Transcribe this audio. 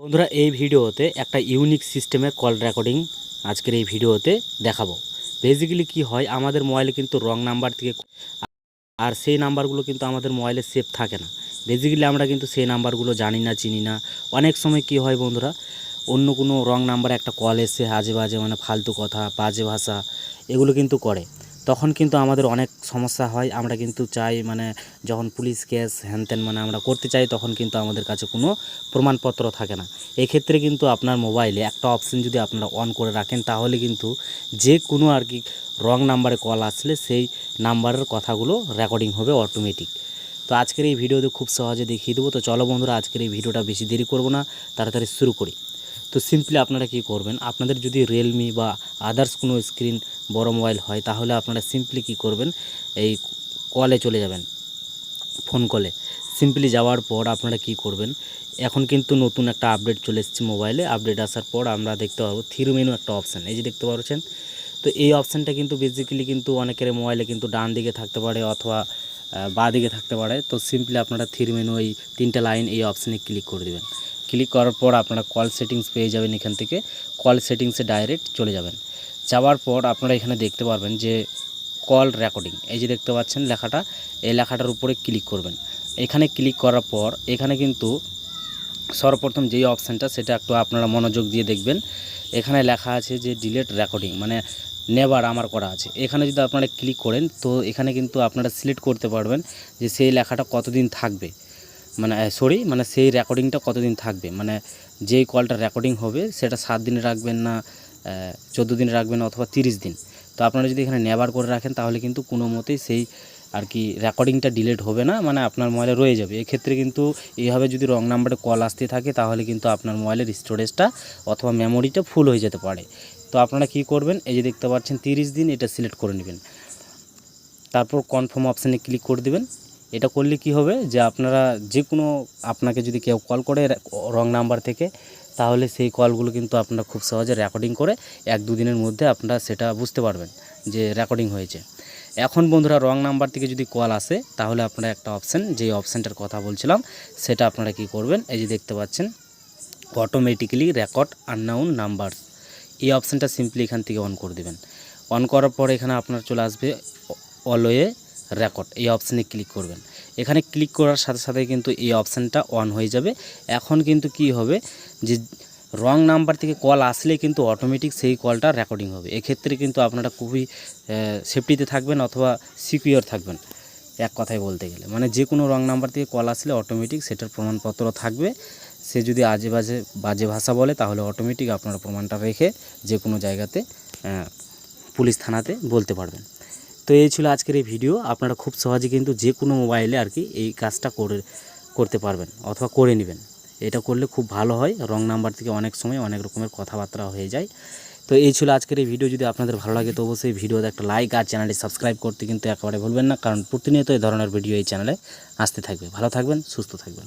বন্ধুরা, এই ভিডিওতে একটা ইউনিক সিস্টেমের কল রেকর্ডিং আজকের এই ভিডিওতে দেখাবো। বেসিক্যালি কি হয়, আমাদের মোবাইলে কিন্তু রং নাম্বার থেকে আর সেই নাম্বারগুলো কিন্তু আমাদের মোবাইলে সেভ থাকে না। বেসিক্যালি আমরা কিন্তু সেই নাম্বারগুলো জানি না, চিনি না। অনেক সময় কি হয় বন্ধুরা, অন্য কোনো রং নাম্বারে একটা কল এসে আজে বাজে মানে ফালতু কথা, বাজে ভাষা এগুলো কিন্তু করে। তখন কিন্তু আমাদের অনেক সমস্যা হয়। আমরা কিন্তু চাই মানে যখন পুলিশ কেস হ্যানত্যান মানে আমরা করতে চাই, তখন কিন্তু আমাদের কাছে কোনো প্রমাণপত্র থাকে না। এক্ষেত্রে কিন্তু আপনার মোবাইলে একটা অপশন যদি আপনারা অন করে রাখেন, তাহলে কিন্তু যে কোনো আর কি রং নাম্বারে কল আসলে সেই নাম্বারের কথাগুলো রেকর্ডিং হবে অটোমেটিক তো আজকের এই ভিডিওতে খুব সহজে দেখিয়ে দেবো। তো চলো বন্ধুরা, আজকের এই ভিডিওটা বেশি দেরি করব না, তাড়াতাড়ি শুরু করি। তো সিম্পলি আপনারা কি করবেন, আপনাদের যদি রিয়েলমি বা আদার্স কোনো স্ক্রিন বড় মোবাইল হয়, তাহলে আপনারা সিম্পলি কি করবেন, এই কলে চলে যাবেন ফোন কলে সিম্পলি যাওয়ার পর আপনারা কি করবেন, এখন কিন্তু নতুন একটা আপডেট চলে এসেছে মোবাইলে আপডেট আসার পর আমরা দেখতে পারব থ্রি মেনু একটা অপশান এই যে দেখতে পাচ্ছেন? তো এই অপশানটা কিন্তু বেসিক্যালি কিন্তু অনেকের মোবাইলে কিন্তু ডান দিকে থাকতে পারে অথবা বাঁ দিকে থাকতে পারে। তো সিম্পলি আপনারা থ্রি মেনু এই তিনটে লাইন এই অপশানে ক্লিক করে দেবেন। ক্লিক করার পর আপনারা কল সেটিংস পেয়ে যাবেন এখান থেকে। কল সেটিংসে ডাইরেক্ট চলে যাবেন। যাওয়ার পর আপনারা এখানে দেখতে পারবেন যে কল রেকর্ডিং। এই যে দেখতে পাচ্ছেন লেখাটা, এই লেখাটার উপরে ক্লিক করবেন। এখানে ক্লিক করার পর এখানে কিন্তু সর্বপ্রথম যেই অপশানটা, সেটা একটু আপনারা মনোযোগ দিয়ে দেখবেন। এখানে লেখা আছে যে ডিলেট রেকর্ডিং মানে নেবার আমার করা আছে। এখানে যদি আপনারা ক্লিক করেন, তো এখানে কিন্তু আপনারা সিলেক্ট করতে পারবেন যে সেই লেখাটা কতদিন থাকবে। মানে সরি মানে সেই রেকর্ডিংটা কতদিন থাকবে? মানে যেই কলটা রেকর্ডিং হবে, সেটা সাত দিন রাখবেন না চোদ্দ দিন রাখবেন অথবা তিরিশ দিন? তো আপনারা যদি এখানে নেবার করে রাখেন, তাহলে কিন্তু কোনো মতেই সেই আর কি রেকর্ডিংটা ডিলেট হবে না মানে আপনার মোবাইলে রয়ে যাবে। এক্ষেত্রে কিন্তু এইভাবে যদি রং নাম্বারে কল আসতে থাকে, তাহলে কিন্তু আপনার মোবাইলের স্টোরেজটা অথবা মেমোরিটা ফুল হয়ে যেতে পারে। তো আপনারা কি করবেন, এই যে দেখতে পাচ্ছেন তিরিশ দিন এটা সিলেক্ট করে নেবেন। তারপর কনফার্ম অপশানে ক্লিক করে দেবেন। এটা করলে কি হবে যে আপনারা যে কোনো আপনাকে যদি কেউ কল করে রং নাম্বার থেকে, তাহলে সেই কলগুলো কিন্তু আপনারা খুব সহজে রেকর্ডিং করে এক দুদিনের মধ্যে আপনারা সেটা বুঝতে পারবেন যে রেকর্ডিং হয়েছে। এখন বন্ধুরা রং নাম্বার থেকে যদি কল আসে, তাহলে আপনারা একটা অপশান যেই অপশানটার কথা বলছিলাম, সেটা আপনারা কি করবেন, এই যে দেখতে পাচ্ছেন অটোমেটিক্যালি রেকর্ড আননাউন নাম্বার এই অপশানটা সিম্পলি এখান থেকে অন করে দেবেন। অন করার পর এখানে আপনার চলে আসবে অলওয়ে রেকর্ড, এই অপশানে ক্লিক করবেন। এখানে ক্লিক করার সাথে সাথে কিন্তু এই অপশানটা অন হয়ে যাবে। এখন কিন্তু কি হবে যে রং নাম্বার থেকে কল আসলে কিন্তু অটোমেটিক সেই কলটা রেকর্ডিং হবে। এক্ষেত্রে কিন্তু আপনারা খুবই সেফটিতে থাকবেন অথবা সিকিউর থাকবেন, এক কথায় বলতে গেলে। মানে যে কোনো রং নাম্বার থেকে কল আসলে অটোমেটিক সেটার প্রমাণপত্র থাকবে। সে যদি আজে বাজে বাজে ভাষা বলে, তাহলে অটোমেটিক আপনারা প্রমাণটা রেখে যে কোনো জায়গাতে পুলিশ থানাতে বলতে পারবেন। তো এই ছিল আজকের এই ভিডিও আপনারা খুব সহজে কিন্তু যে কোনো মোবাইলে আর কি এই কাজটা করে, করতে পারবেন অথবা করে নেবেন। এটা করলে খুব ভালো হয়। রং নাম্বার থেকে অনেক সময় অনেক রকমের কথাবার্তা হয়ে যায়। তো এই ছিল আজকের এই ভিডিও যদি আপনাদের ভালো লাগে তো অবশ্যই ভিডিওতে একটা লাইক আর চ্যানেলটি সাবস্ক্রাইব করতে কিন্তু একেবারে ভুলবেন না। কারণ প্রতিনিয়ত এই ধরনের ভিডিও এই চ্যানেলে আসতে থাকবে। ভালো থাকবেন, সুস্থ থাকবেন।